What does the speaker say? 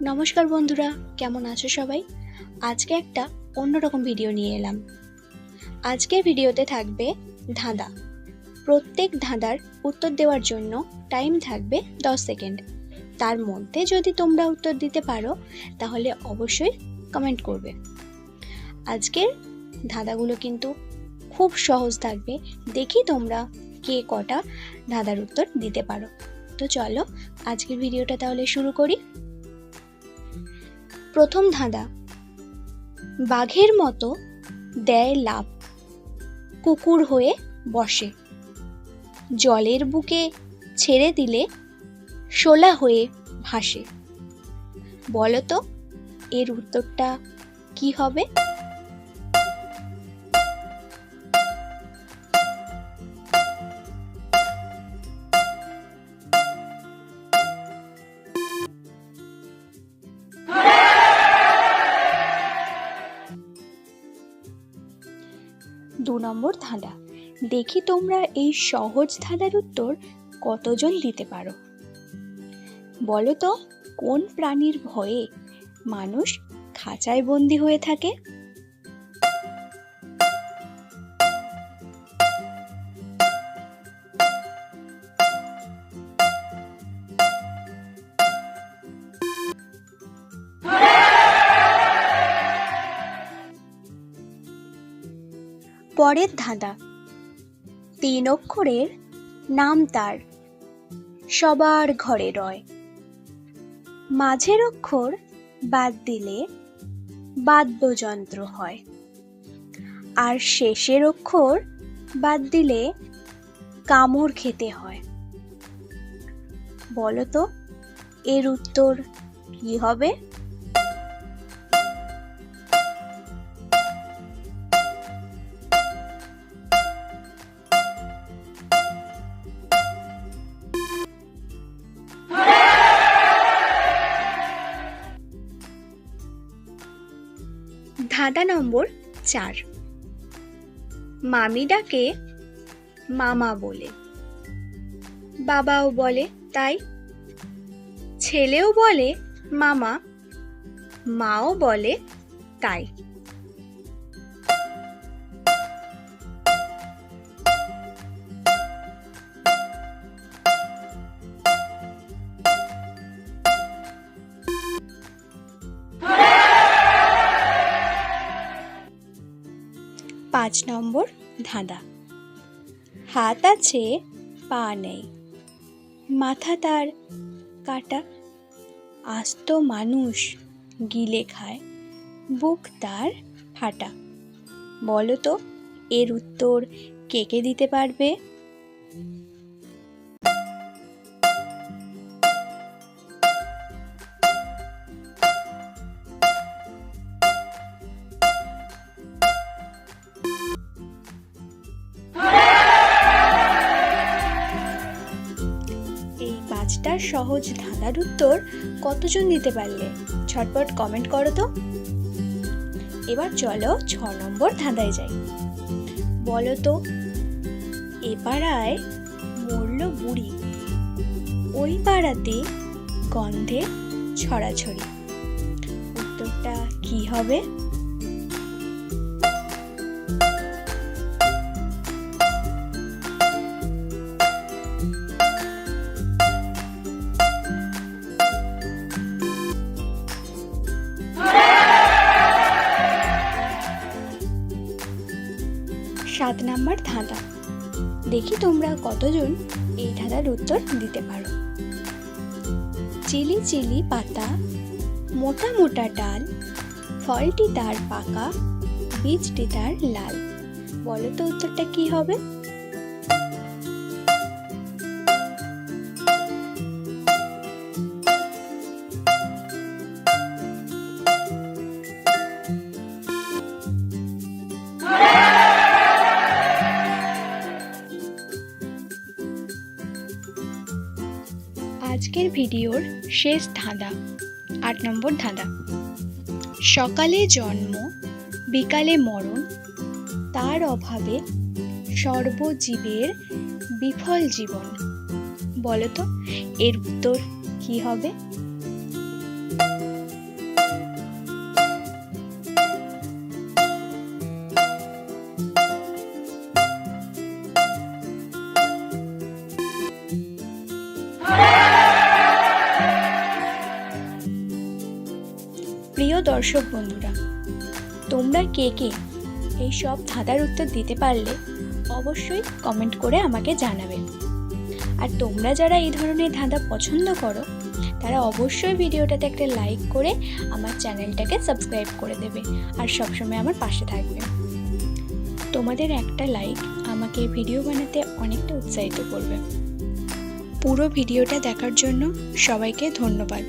নমস্কার বন্ধুরা, কেমন আছো সবাই? আজকে একটা অন্যরকম ভিডিও নিয়ে এলাম। আজকের ভিডিওতে থাকবে ধাঁধা। প্রত্যেক ধাঁধার উত্তর দেওয়ার জন্য টাইম থাকবে দশ সেকেন্ড তার মধ্যে যদি তোমরা উত্তর দিতে পারো, তাহলে অবশ্যই কমেন্ট করবে। আজকের ধাঁধাগুলো কিন্তু খুব সহজ থাকবে। দেখি তোমরা কে কটা ধাঁধার উত্তর দিতে পারো। তো চলো, আজকের ভিডিওটা তাহলে শুরু করি। প্রথম ধাঁধা। বাঘের মতো দেয় লাভ কুকুর হয়ে বসে। জলের বুকে ছেড়ে দিলে শোলা হয়ে ভাসে। বলতো, এর উত্তরটা কি হবে? দু নম্বর ধাঁধা। দেখি তোমরা এই সহজ ধাঁধার উত্তর কতজন দিতে পারো। বলো তো, কোন প্রাণীর ভয়ে মানুষ খাঁচায় বন্দি হয়ে থাকে? পরের ধাঁধা। তিন অক্ষরের নাম তার। সবার ঘরে রয়। মাঝের অক্ষর বাদ দিলে বাদ্যযন্ত্র হয়। আর শেষের অক্ষর বাদ দিলে কামড় খেতে হয়। বলো তো, এর উত্তর কি হবে? ধাঁধা নম্বর চার। মামি ডাকে মামা বলে। বাবাও বলে তাই। ছেলেও বলে মামা, মাও বলে তাই। পাঁচ নম্বর ধাঁধা। হাত আছে, পা নেই। মাথা তার কাটা। আস্ত মানুষ গিলে খায়, বুক তার ফাটা। বলো তো, এর উত্তর কে কে দিতে পারবে? পাঁচটা সহজ ধাঁধার উত্তর কতজন দিতে পারলে? ছটপট কমেন্ট করো তো। এবার চলো ছ নম্বর ধাঁধায় যাই। বলো তো এ পাড়ায় মরল বুড়ি। ওই পাড়াতে গন্ধে ছড়াছড়ি। উত্তরটা কি হবে? সাত নাম্বার ধাঁধা। দেখি তোমরা কতজন এই ধাঁধার উত্তর দিতে পারো। চিলি চিলি পাতা, মোটা মোটা ডাল, ফলটি তার পাকা, বীজটি তার লাল। বলো তো উত্তরটা কি হবে? আজকের ভিডিওর শেষ ধাঁধা, আট নম্বর ধাঁধা। সকালে জন্ম, বিকালে মরণ, তার অভাবে সর্বজীবের বিফল জীবন। বলতো এর উত্তর কি হবে? দর্শক বন্ধুরা, তোমরা কে কে এই সব ধাঁধার উত্তর দিতে পারলে অবশ্যই কমেন্ট করে আমাকে জানাবেন আর তোমরা যারা এই ধরনের ধাঁধা পছন্দ করো, তারা অবশ্যই ভিডিওটাতে একটা লাইক করে আমার চ্যানেলটাকে সাবস্ক্রাইব করে দেবে আর সবসময় আমার পাশে থাকবে। তোমাদের একটা লাইক আমাকে ভিডিও বানাতে অনেকটা উৎসাহিত করবে। পুরো ভিডিওটা দেখার জন্য সবাইকে ধন্যবাদ।